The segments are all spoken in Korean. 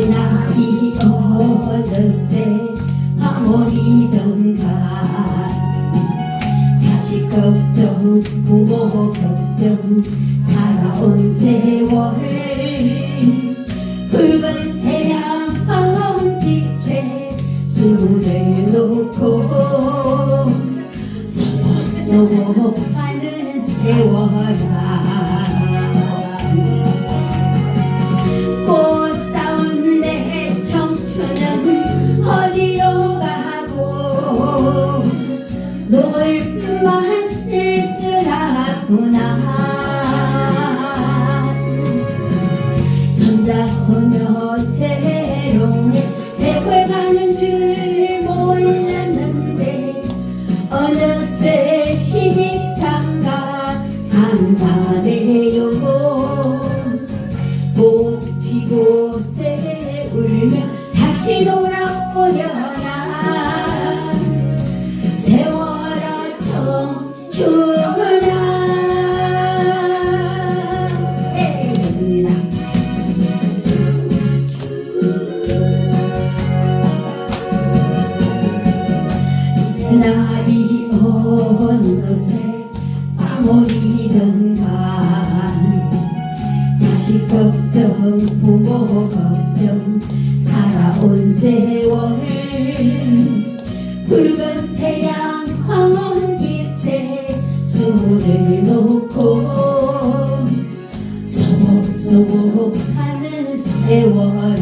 나이 어느새 황홀이던가. 자식 걱정 부모 걱정 살아온 세월 붉은 태양 빛에 술을 놓고 소복소복하는 세월아. 쓸쓸하구나 손자 소녀 재롱에 세월 가는 줄 몰랐는데 어느새 시집 장가 한다네요 꽃 피고 새 울며 다시 돌아오려나 세월아 청 나이 어느새 아무리던가 자식 걱정 부모 걱정 살아온 세월 붉은 태양 황혼 빛에 술을 놓고 소복소복 하는 세월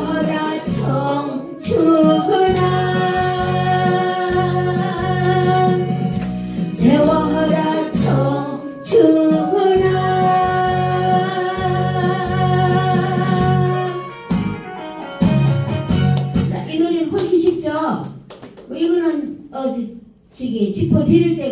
뭐 이거는 어디 저기 지퍼 드릴 때